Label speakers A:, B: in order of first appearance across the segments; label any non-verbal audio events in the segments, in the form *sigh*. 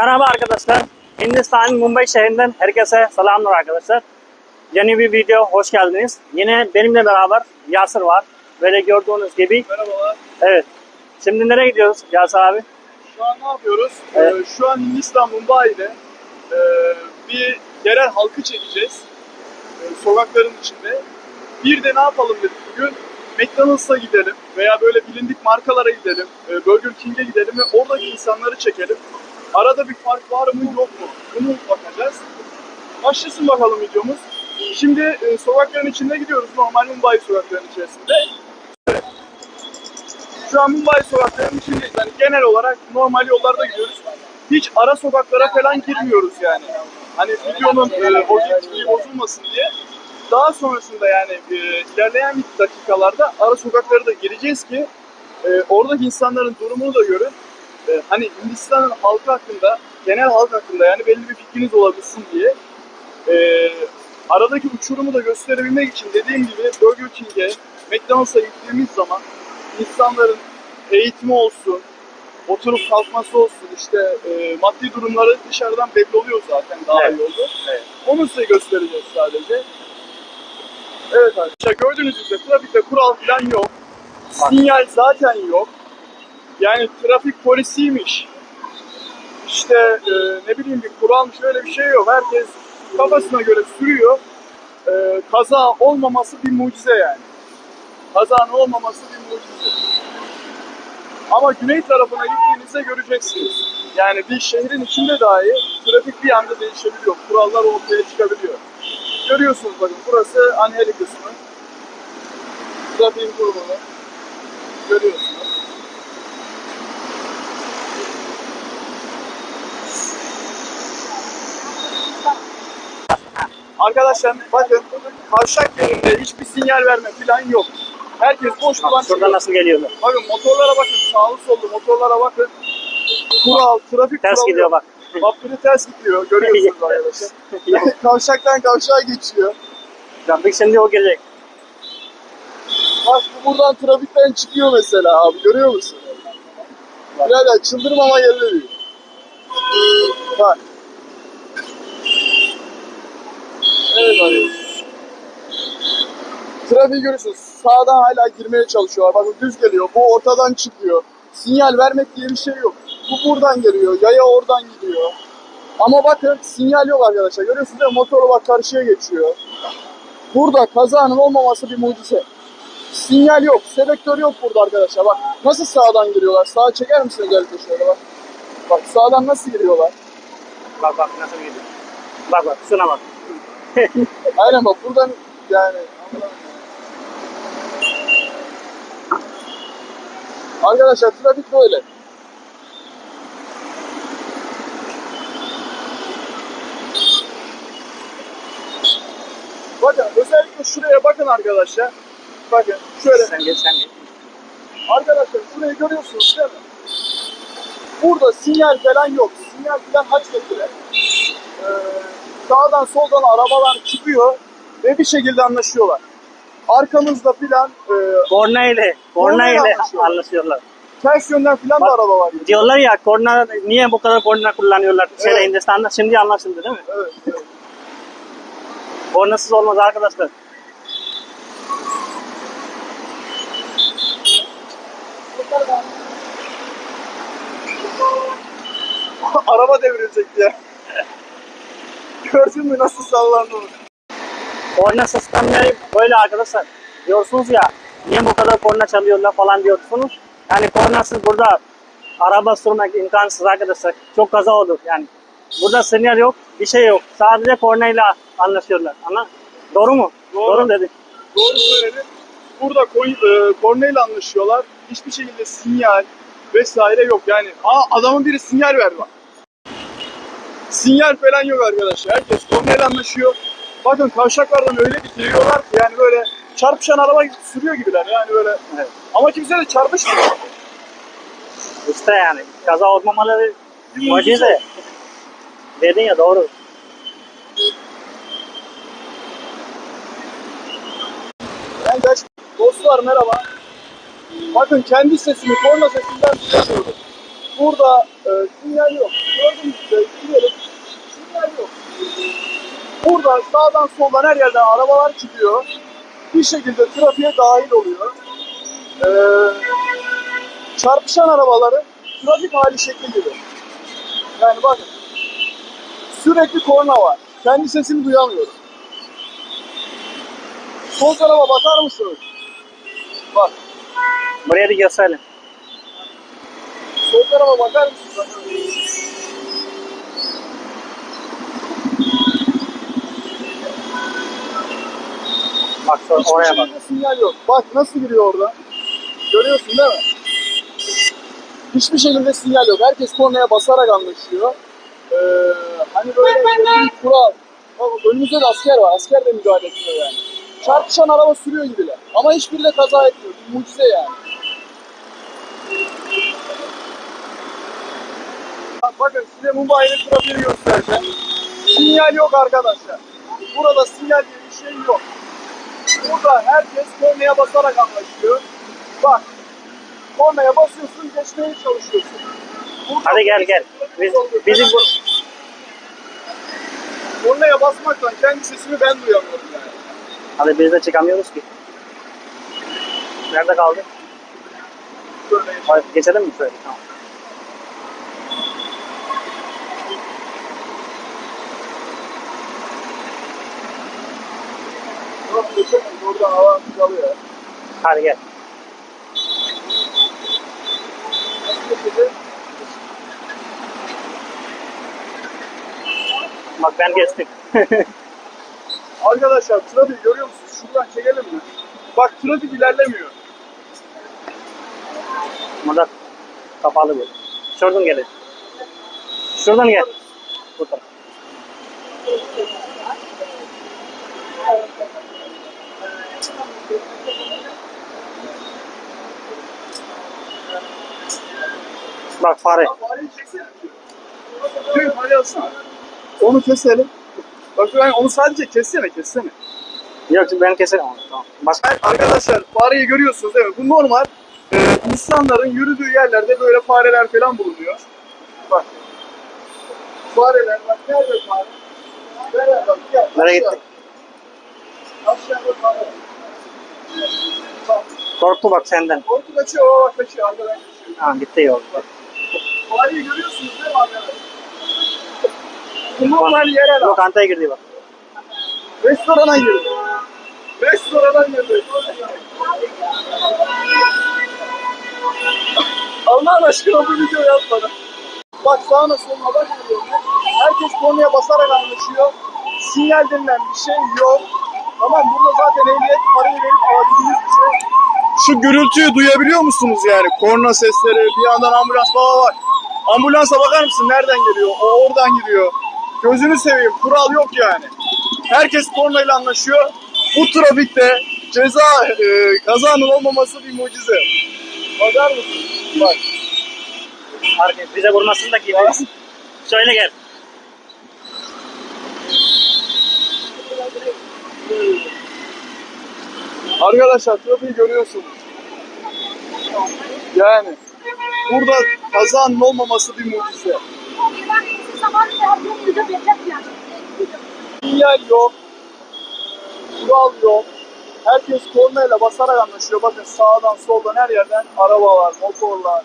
A: Merhaba arkadaşlar. Hindistan'ın Mumbai şehrinden herkese selamlar arkadaşlar. Yeni bir video hoş geldiniz. Yine benimle beraber Yasir var. Böyle gördüğünüz gibi.
B: Merhabalar.
A: Evet. Şimdi nereye gidiyoruz Yasir abi?
B: Şu an ne yapıyoruz?
A: Evet.
B: Ee, şu an Hindistan Mumbai'de e, bir yerel halkı çekeceğiz. E, sokakların içinde. Bir de ne yapalım dedik bugün? McDonald's'a gidelim veya böyle bilindik markalara gidelim. e, Burger King'e gidelim ve oradaki insanları çekelim. Arada bir fark var mı yok mu? Bunu bakacağız. Başlasın bakalım videomuz. Şimdi e, sokakların içinde gidiyoruz. Normal Mumbai sokaklarının içerisinde. Şu an Mumbai sokaklarının içindeyiz. Yani genel olarak normal yollarda gidiyoruz. Hiç ara sokaklara falan girmiyoruz yani. Hani videonun e, objektifliği bozulmasın diye. Daha sonrasında yani e, ilerleyen dakikalarda ara sokaklara da gireceğiz ki e, oradaki insanların durumunu da görün. E, hani Hindistan'ın halkı hakkında, genel halk hakkında yani belli bir fikriniz olabilsin diye. E, aradaki uçurumu da gösterebilmek için dediğim gibi Burger King'e, McDonald's'a gittiğimiz zaman insanların eğitimi olsun, oturup kalkması olsun, işte e, maddi durumları dışarıdan belli oluyor zaten daha
A: Evet.
B: iyi oldu.
A: Evet.
B: Onu size göstereceğiz sadece. Evet arkadaşlar gördüğünüz gibi trafikte kural falan yok. Sinyal zaten yok. Yani trafik polisiymiş. İşte e, ne bileyim bir kuralmış öyle bir şey yok. Herkes kafasına göre sürüyor. E, kaza olmaması bir mucize yani. Kazanın olmaması bir mucize. Ama güney tarafına gittiğinizde göreceksiniz. Yani bir şehrin içinde dahi trafik bir anda değişebiliyor. Kurallar ortaya çıkabiliyor. Görüyorsunuz bakın burası Anheli kısmı. Trafiğin durumunu görüyorsunuz. Arkadaşlar bakın kavşak yerinde hiçbir sinyal verme falan yok. Herkes boş duran
A: şurada
B: çıkıyor.
A: nasıl geliyorlar?
B: Bakın motorlara bakın sağlı sollu motorlara bakın. Kural, trafik
A: Ters
B: kuralı
A: gidiyor
B: yok.
A: bak.
B: Bak biri ters gidiyor görüyorsunuz *laughs* arkadaşlar. Yani *laughs* kavşaktan kavşağa geçiyor.
A: Trafik şimdi o gelecek.
B: Bak bu buradan trafikten çıkıyor mesela abi görüyor musun? Birader çıldırmama değil. Bak. Evet abi. Trafiği görüyorsunuz. Sağdan hala girmeye çalışıyorlar. Bakın düz geliyor. Bu ortadan çıkıyor. Sinyal vermek diye bir şey yok. Bu buradan geliyor. Yaya oradan gidiyor. Ama bakın sinyal yok arkadaşlar. Görüyorsunuz değil mi? Motoru bak karşıya geçiyor. Burada kazanın olmaması bir mucize. Sinyal yok, selektör yok burada arkadaşlar. Bak nasıl sağdan giriyorlar. Sağa çeker misin özellikle şöyle bak. Bak sağdan nasıl giriyorlar.
A: Bak bak nasıl gidiyor. Bak bak şuna bak.
B: Aynen bak buradan yani. Arkadaşlar trafik böyle. Bakın özellikle şuraya bakın arkadaşlar. Bakın şöyle.
A: Sen geç sen geç.
B: Arkadaşlar şurayı görüyorsunuz değil mi? Burada sinyal falan yok. Sinyal falan haç getire. Ee, sağdan soldan arabalar çıkıyor ve bir şekilde anlaşıyorlar. Arkamızda filan e,
A: Korna ile, korna
B: ile anlaşıyorlar.
A: anlaşıyorlar.
B: ters yönden filan da
A: Bak.
B: araba var.
A: Diyorlar ya korna niye bu kadar korna kullanıyorlar şeyde
B: Evet.
A: Hindistan'da şimdi anlaşıldı değil mi?
B: Evet, evet.
A: Kornasız olmaz arkadaşlar. *laughs*
B: araba devrilecek ya. Gördün mü nasıl sallandı?
A: Korna sistemleri böyle arkadaşlar. Diyorsunuz ya niye bu kadar korna çalıyorlar falan diyorsunuz. Yani kornasız burada araba sürmek imkansız arkadaşlar. Çok kaza olur yani. Burada sinyal yok, bir şey yok. Sadece kornayla anlaşıyorlar. Ana doğru mu?
B: Doğru.
A: Doğru dedik.
B: Doğru söyledin. Burada e, korneyle anlaşıyorlar. Hiçbir şekilde sinyal vesaire yok. Yani aa, adamın biri sinyal verdi bak. Sinyal falan yok arkadaşlar. Herkes korneyle anlaşıyor. Bakın kavşaklardan öyle bitiriyorlar ki yani böyle çarpışan araba sürüyor gibiler yani böyle.
A: Evet.
B: Ama kimse de çarpışmıyor.
A: İşte yani kaza olmamaları
B: Bir mucize.
A: Dedin ya doğru.
B: Ben kaç dostlar merhaba. Bakın kendi sesimi korna sesinden duyuyorum burada e, sinyal yok. Gördüğünüz gibi gidelim. Sinyal yok. Buradan sağdan soldan her yerden arabalar çıkıyor. Bir şekilde trafiğe dahil oluyor. E, çarpışan arabaların trafik hali şekli gibi. Yani bakın sürekli korna var. Kendi sesimi duyamıyorum. Sol tarafa bakar mısınız? Bak.
A: Buraya bir gösterelim.
B: Sol tarafa bakar mısınız?
A: Bak sonra
B: Hiçbir
A: oraya bak.
B: şekilde sinyal yok. Bak nasıl giriyor orada. Görüyorsun değil mi? Hiçbir şekilde sinyal yok. Herkes kornaya basarak anlaşıyor. Ee, hani böyle bir kural. Bak önümüzde de asker var. Asker de müdahale etmiyor yani. Çarpışan araba sürüyor gibiler. Ama hiçbiri de kaza etmiyor. Bir mucize yani. Bak, bakın size Mumbai'nin trafiğini göstereceğim. Sinyal yok arkadaşlar. Burada sinyal diye bir şey yok. Burada herkes kornaya basarak anlaşıyor. Bak, kornaya basıyorsun, geçmeye çalışıyorsun. Burada
A: Hadi gel gel. Biz, bizi bu...
B: kornaya basmaktan kendi sesimi ben duyamıyorum yani.
A: Hadi biz de çıkamıyoruz ki. Nerede kaldı? Hadi geçelim mi şöyle? Tamam.
B: Oradan hava çalıyor.
A: Hadi gel. Bak ben geçtim. *laughs*
B: Arkadaşlar trafiği görüyor musunuz? Şuradan çekelim mi? Bak trafik ilerlemiyor.
A: Burada kapalı bu. Şuradan gel. Şuradan gel. Bu tarafa. Bak fare.
B: Tüy fare alsana. Onu keselim. Bak ben onu sadece kessene kessene.
A: Yok ben keserim onu. Tamam. Başka
B: Arkadaşlar fareyi görüyorsunuz değil mi? Bu normal. Ee, insanların yürüdüğü yerlerde böyle fareler falan bulunuyor. Bak. Fareler bak nerede fare? Nerede bak gel.
A: Nereye
B: aşağı.
A: gitti?
B: Aşağıda fare. Bak.
A: korktu bak senden.
B: Korku kaçıyor, o bak kaçıyor, arkadan kaçıyor.
A: Ha gitti yol.
B: Fareyi görüyorsunuz değil mi arkadaşlar? Bu normal yerel
A: Yok antaya girdi bak.
B: Restorana girdi. Restorana girdi. Allah aşkına bu videoyu yaz bana. Bak sağına soluna bak. Herkes konuya basarak anlaşıyor. Sinyal denilen bir şey yok. Tamam burada zaten ehliyet parayı verip alabildiğiniz bir şey. Şu gürültüyü duyabiliyor musunuz yani? Korna sesleri, bir yandan ambulans baba var. Ambulansa bakar mısın? Nereden geliyor? O oradan giriyor. Gözünü seveyim. Kural yok yani. Herkes kornayla anlaşıyor. Bu trafikte ceza e, kazanın olmaması bir mucize. Bakar mısın? Bak.
A: Herkes bize vurmasın da gibi. Şöyle gel.
B: Arkadaşlar trafiği görüyorsunuz. Yani burada kazanın olmaması bir mucize. Sinyal yok. Kural yok. Herkes kornayla basarak anlaşıyor. Bakın sağdan soldan her yerden araba var, motorlar,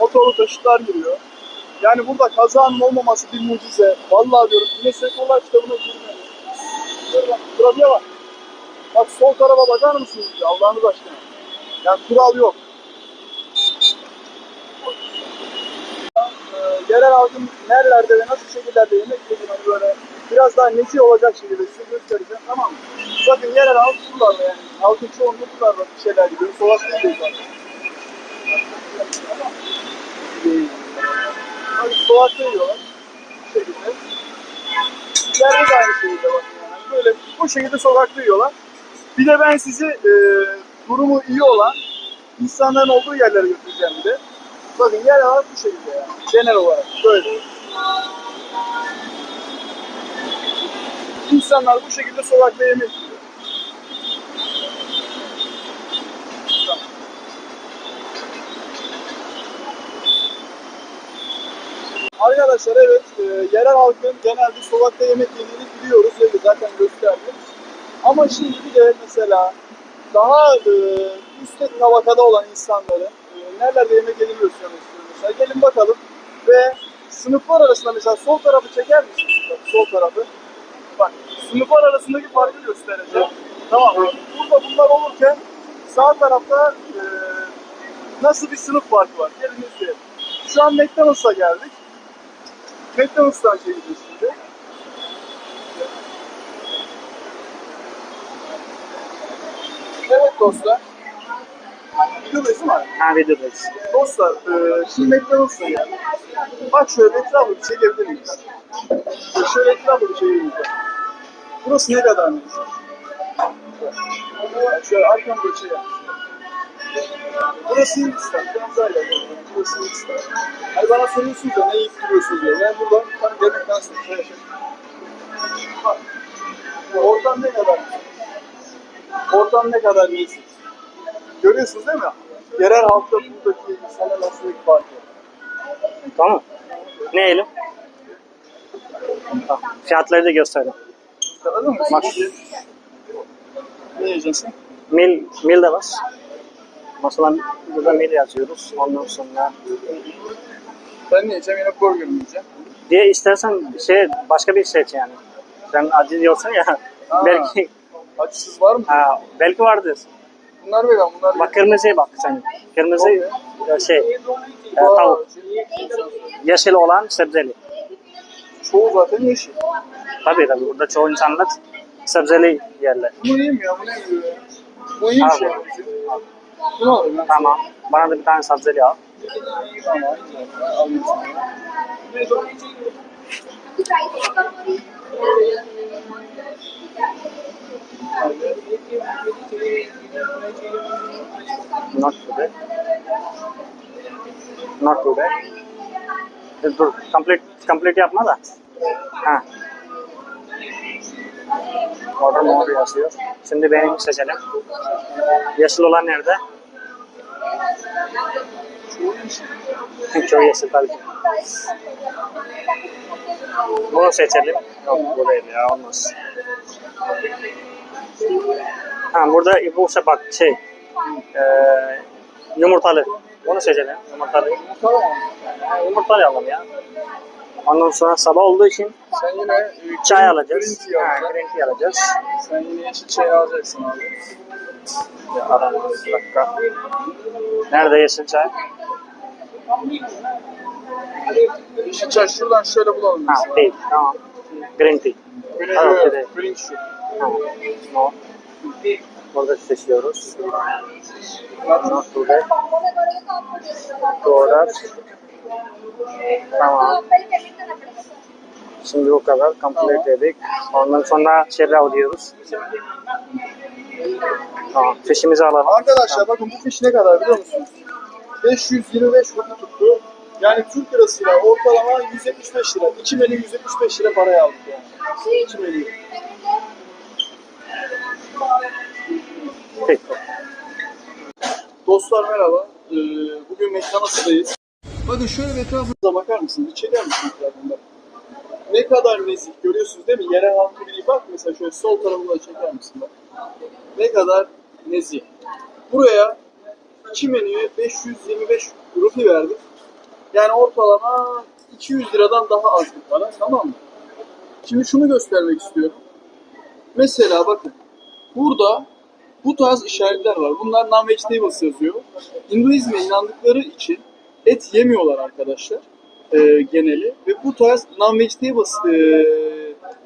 B: motorlu taşıtlar giriyor. Yani burada kazanın olmaması bir mucize. Vallahi diyorum yine sektörler kitabına girmedi. Bak, Trafiğe bak. Bak sol tarafa bakar mısınız Allah'ınız aşkına? Yani kural yok. Ee, yerel halkın nerelerde ve nasıl şekillerde yemek yediğini hani böyle biraz daha nezih olacak şekilde size göstereceğim tamam mı? Bakın yerel halk buralarda yani. Halkın çoğunluğu buralarda bir şeyler yiyor. Sokakta yiyor zaten. Hani sokakta yiyorlar. Bu şekilde. Yerde de aynı şekilde yani. Böyle bu şekilde sokakta yiyorlar. Bir de ben sizi e, durumu iyi olan insanların olduğu yerlere götüreceğim bir de. Bakın yer olarak bu şekilde yani. Genel olarak böyle. İnsanlar bu şekilde sokakta yemek. Arkadaşlar evet, e, yerel halkın genelde sokakta yemek yediğini biliyoruz ve zaten gösterdim. Ama şimdi bir de mesela daha e, üst tabakada olan insanların e, nerelerde yemek yediğini göstermek istiyorum. Mesela gelin bakalım ve sınıflar arasında mesela sol tarafı çeker misiniz? Bak, sol tarafı. Bak sınıflar arasındaki farkı göstereceğim. Tamam? Burada bunlar olurken sağ tarafta e, nasıl bir sınıf farkı var? Gelin izleyelim. Şu an McDonald's'a geldik. McDonald's'tan çekeceğiz şimdi. Evet dostlar. Videodayız abi?
A: Ha videodayız.
B: Dostlar, e, şimdi McDonald's'a geldik. Bak şöyle etrafı bir çekebilir miyiz? Şöyle etrafı bir çekebilir miyiz? Burası ne kadar mı? Şöyle arkamda şey yap. Burası Hindistan. Tanzanya. Burası Hindistan. Hani bana soruyorsunuz ya ne yiyip duruyorsunuz diye. Ben burada tam yemekten sonra şey yaşadım. Bak. Ortam ne kadar? Ortam ne kadar neysiz? Görüyorsunuz değil mi? Yerel halkta buradaki insanlar arasındaki farkı.
A: Tamam. Ne yiyelim? Tamam. Fiyatları da gösterdim.
B: Anladın mı?
A: Bak.
B: Ne yiyeceksin?
A: Mil, mil de var. Mesela burada mil yazıyoruz. Ondan sonra
B: Ben ne yiyeceğim? Yine burger mi yiyeceğim?
A: diye istersen şey başka bir seç yani. Sen acı diyorsun ya.
B: Aa.
A: belki
B: Acısız var mı?
A: ha, belki vardır.
B: Bunlar vegan, bunlar
A: Bak kırmızıya bak sen. Kırmızı e, şey e, tavuk. Yeşil olan sebzeli.
B: Çoğu zaten yeşil.
A: Tabii tabii burada çoğu insanlar sebzeli yerler.
B: Bunu yiyeyim ya, bu ne yiyor ya? Bu iyi bir şey. Bunu.
A: Tamam. Bana. Not today. Not today. Complete, complete yapma da. Ha. Order more yazıyor. Şimdi benim seçelim. Yeşil olan nerede?
B: Çoğu yeşil.
A: Tabii ki. Bunu seçelim. Yok bu değil ya olmaz. Ha burada bu sefer bak şey eee yumurtalı. Bunu seçelim. Yumurtalı. Ha, yumurtalı alalım ya. Ondan sonra sabah olduğu için
B: Sen yine e,
A: çay
B: green-
A: alacağız.
B: green tea
A: Ha,
B: alacaksın.
A: green tea alacağız.
B: Sen yine yeşil çay alacaksın abi.
A: Ya, alalım bir dakika. Nerede yeşil çay?
B: Yeşil çay şuradan şöyle bulalım.
A: Ha
B: biz.
A: değil. Tamam. Green tea.
B: Green,
A: Ha,
B: evet, green şu.
A: Ha, no. Burada seçiyoruz. Not today. Order. Tamam. Şimdi bu kadar. Complete dedik. Ondan sonra şeyler alıyoruz. Tamam. Fişimizi alalım.
B: Arkadaşlar bakın bu fiş ne kadar biliyor musunuz? 525 rupi tuttu. Yani Türk lirasıyla ortalama 175 lira. 2 menü 175 lira paraya aldık yani. 2 menü.
A: Peki.
B: Dostlar merhaba. Ee, bugün McDonald's'dayız. Bakın şöyle bir etrafınıza bakar mısınız? Bir çeker misiniz etrafında? Ne kadar nezih görüyorsunuz değil mi? Yerel halkı bir bak mesela şöyle sol tarafına çeker misin bak. Ne kadar nezih. Buraya iki menüye 525 rupi verdik. Yani ortalama 200 liradan daha az bir para tamam mı? Şimdi şunu göstermek istiyorum. Mesela bakın burada bu tarz işaretler var. Bunlar non-vegetables yazıyor. Hinduizme inandıkları için et yemiyorlar arkadaşlar e, geneli. Ve bu tarz non-vegetables e,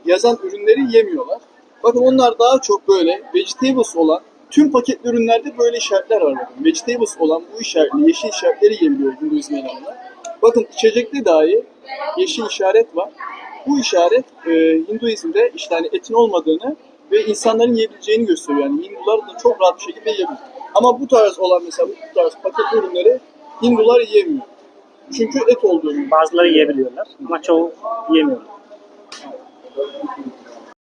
B: yazan ürünleri yemiyorlar. Bakın onlar daha çok böyle vegetables olan tüm paketli ürünlerde böyle işaretler var. Bakın. Vegetables olan bu işaretli, yeşil işaretleri yiyebiliyor Hinduizme inananlar. Bakın içecekte dahi yeşil işaret var. Bu işaret e, Hinduizm'de işte hani etin olmadığını ve insanların yiyebileceğini gösteriyor. Yani Hindular da çok rahat bir şekilde yiyebilir. Ama bu tarz olan mesela bu tarz paket ürünleri Hindular yiyemiyor. Çünkü et olduğunu.
A: Bazıları yiyebiliyorlar ama çoğu yiyemiyorlar.